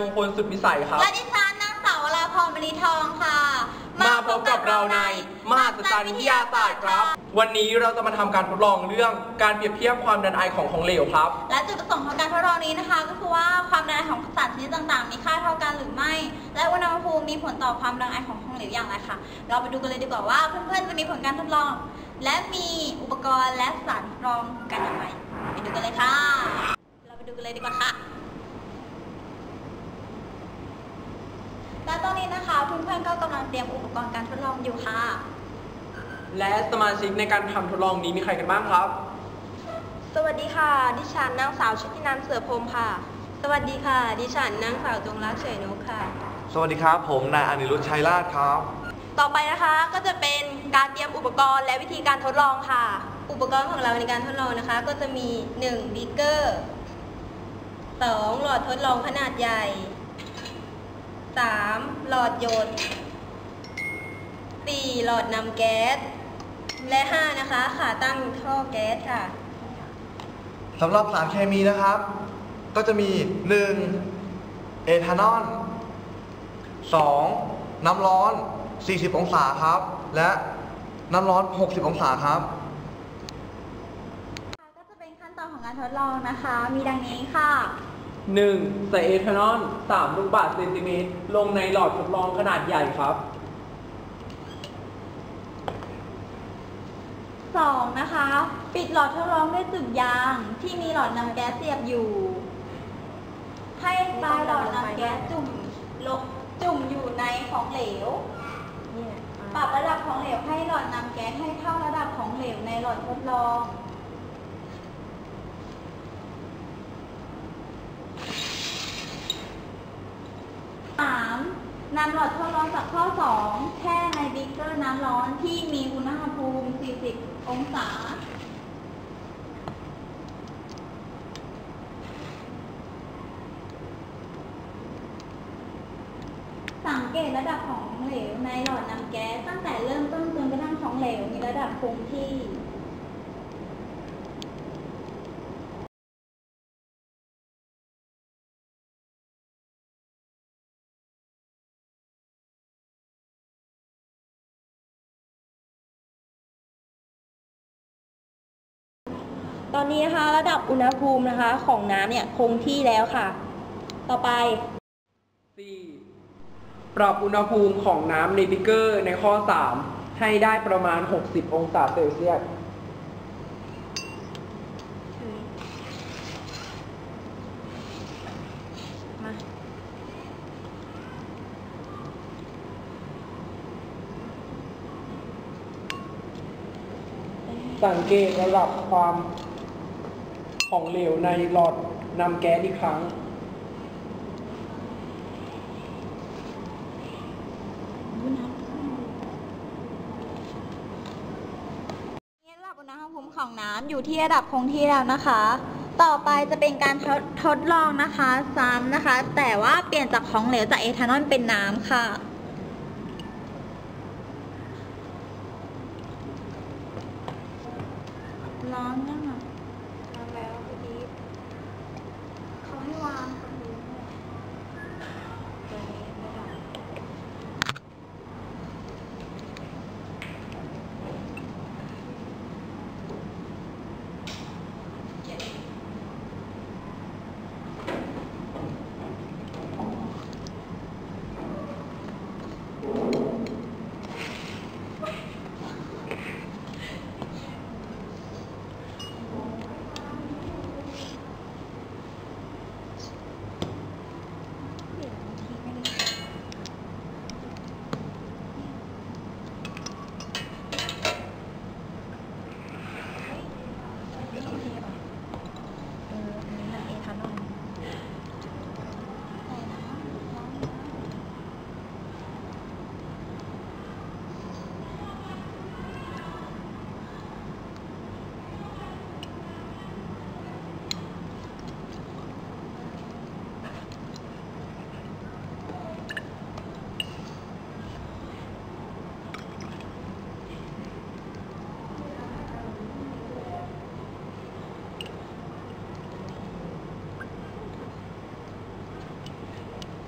มนายมงคลสุดวิสัยครับ และดิฉันนางสาววราพรมณีทองค่ะ มาพบกับเราในมหัศจรรย์วิทยาศาสตร์ครับ วันนี้เราจะมาทำการทดลองเรื่องการเปรียบเทียบความดันไอของของเหลวครับ และจุดประสงค์ของการทดลองนี้นะคะ ก็คือว่าความดันของสารชนิดต่างๆ มีค่าเท่ากันหรือไม่ และอุณหภูมิมีผลต่อความดันไอของของเหลวอย่างไรค่ะ เราไปดูกันเลยดีกว่าว่าเพื่อนๆจะมีผลการทดลอง และมีอุปกรณ์และสารทดลองกันอย่างไรไปดูกันเลยค่ะ เราไปดูกันเลยดีกว่าค่ะ และตอนนี้นะคะเพื่อนๆก็กำลังเตรียมอุปกรณ์การทดลองอยู่ค่ะ และสมาชิกในการทำทดลองนี้มีใครกันบ้างครับ สวัสดีค่ะ ดิฉันนางสาวชุตินันท์เสือพรหมค่ะ สวัสดีค่ะ ดิฉันนางสาวจงรักเฉยนุกค่ะ สวัสดีครับผมนายอนิรุทธชัยราชครับ ต่อไปนะคะก็จะเป็นการเตรียมอุปกรณ์และวิธีการทดลองค่ะ อุปกรณ์ของเราในการทดลองนะคะ ก็จะมี1บีเกอร์2หลอดทดลองขนาดใหญ่ 3 หลอดหยด 4 หลอดนำแก๊ส และ 5 นะคะ ขาตั้งท่อแก๊สค่ะ สำหรับสารเคมีนะครับ ก็จะมี 1. เอทานอล 2. น้ำร้อน 40 องศาครับ และน้ำร้อน 60 องศาครับก็จะเป็นขั้นตอนของการทดลองนะคะ มีดังนี้ค่ะ 1. ใส่เอทานอล3ลูกบาศก์เซนติเมตรลงในหลอดทดลองขนาดใหญ่ครับ 2. นะคะ ปิดหลอดทดลองด้วยจุดยางที่มีหลอดนำแก๊สเสียบอยู่ ให้ปลายหลอดนำแก๊สจุ่มลงจุ่มอยู่ในของเหลว ปรับระดับของเหลวให้หลอดนำแก๊สให้เท่าระดับของเหลวในหลอดทดลอง 3. นำหลอดทดลองจากข้อ 2 แช่ในบิ๊กเกอร์น้ำร้อนที่มีอุณหภูมิ 40 องศา สังเกตระดับของเหลวในหลอดน้ำแก๊สตั้งแต่เริ่มต้นจนกระทั่งของเหลวมีระดับคงที่ ตอนนี้นะคะระดับอุณหภูมินะคะของน้ำเนี่ยคงที่แล้วค่ะ ต่อไป 4. ปรับอุณหภูมิของน้ำในบิกเกอร์ในข้อ 3 ให้ได้ประมาณ 60 องศาเซลเซียสมาสังเกตระดับความ ของเหลวในหลอดนำแก๊สอีกครั้ง นี่ระดับอุณหภูมิของน้ำอยู่ที่ระดับคงที่แล้วนะคะ ต่อไปจะเป็นการทดทดลองนะคะซ้ำนะคะ แต่ว่าเปลี่ยนจากของเหลวจากเอทานอลเป็นน้ำค่ะร้อนยังอะร้อนแล้วพี่ดีเขาให้วางตรงนี้ตัวนี้ไม่ได้ ต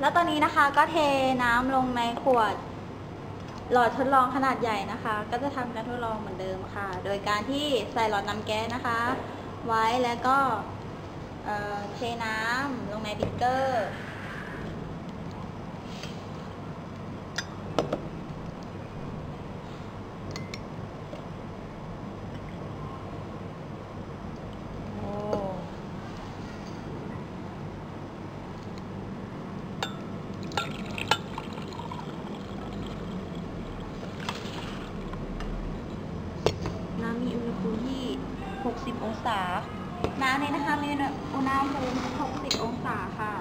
แล้วตอนนี้นะคะก็เทน้ำลงในขวด หลอดทดลองขนาดใหญ่นะคะ ก็จะทำการทดลองเหมือนเดิมค่ะ โดยการที่ใส่หลอดน้ำแก๊สนะคะ ไว้แล้วก็เเทน้ำลงในบิ๊กเกอร์ โอ้น้ำมีอุณหภูมิที่ 60 องศา น้ำนี้นะคะมีอุณหภูมิ 60 องศาค่ะ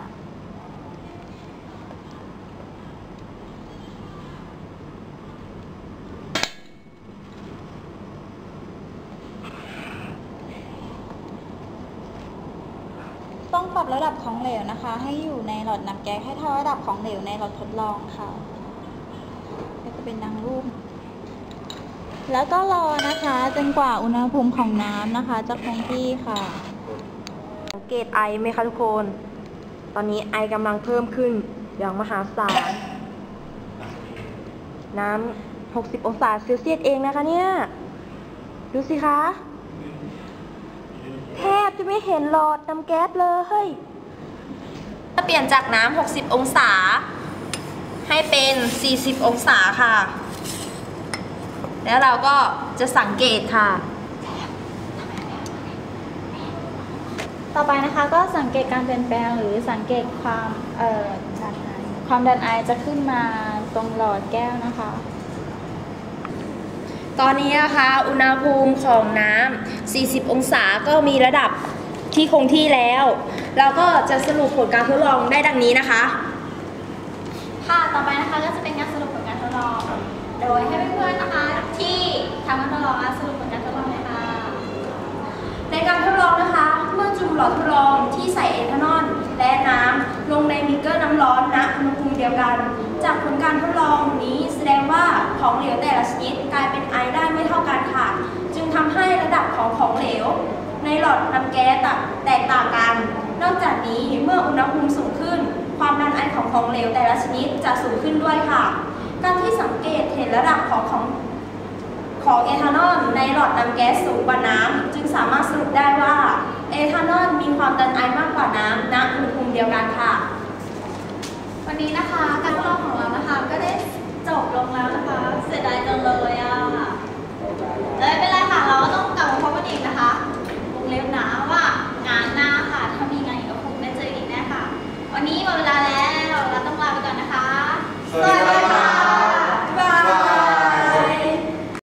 ต้องปรับระดับของเหลวนะคะ ให้อยู่ในหลอดน้ำแก๊สให้เท่าระดับของเหลวในหลอดทดลองค่ะ ก็จะเป็นดังรูป แล้วก็รอนะคะจนกว่าอุณหภูมิของน้ำนะคะ จะคงที่ค่ะสังเกตไอไหมคะทุกคน ตอนนี้ไอกำลังเพิ่มขึ้นอย่างมหาศาล น้ำ 60 องศาเซลเซียสเองนะคะเนี่ย ดูสิคะ แทบจะไม่เห็นหลอดน้ำแก๊สเลยถ้าเปลี่ยนจากน้ำ 60 องศา ให้เป็น 40 องศาค่ะ แล้วเราก็จะสังเกตค่ะ ต่อไปนะคะก็สังเกตการเปลี่ยนแปลงหรือสังเกตความเอ่อดันไอความดันไอจะขึ้นมาตรงหลอดแก้วนะคะ ตอนนี้นะคะอุณหภูมิของน้ำ 40 องศาก็มีระดับที่คงที่แล้ว เราก็จะสรุปผลการทดลองได้ดังนี้นะคะ ค่ะ ต่อไปนะคะก็จะเป็นการสรุปผลการทดลอง โดยให้เพื่อนๆนะคะที่ทำการทดลองอะสรุปผลการทดลองเลยค่ะ ในการทดลองนะคะ เมื่อจุ่มหลอดทดลองที่ใส่เอทานอลและน้ำลงในมิกเกอร์น้ำร้อนณอุณหภูมิเดียวกัน จากผลการทดลองนี้แสดงว่าของเหลวแต่ละชนิดกลายเป็นไอได้ไม่เท่ากันค่ะ จึงทำให้ระดับของของเหลว ในหลอดน้ำแก๊สแตกต่างกัน นอกจากนี้เมื่ออุณหภูมิสูงขึ้น ความดันไอของของเหลวแต่ละชนิดจะสูงขึ้นด้วยค่ะ การที่สังเกตเห็นระดับของของของเอทานอลในหลอดน้ำแก๊สสูงกว่าน้ำจึงสามารถสรุปได้ว่าเอทานอลมีความดันไอมากกว่าน้ำณอุณหภูมิเดียวกันค่ะ วันนี้นะคะการทดลองของเรานะคะก็ได้จบลงแล้วนะคะเสร็จ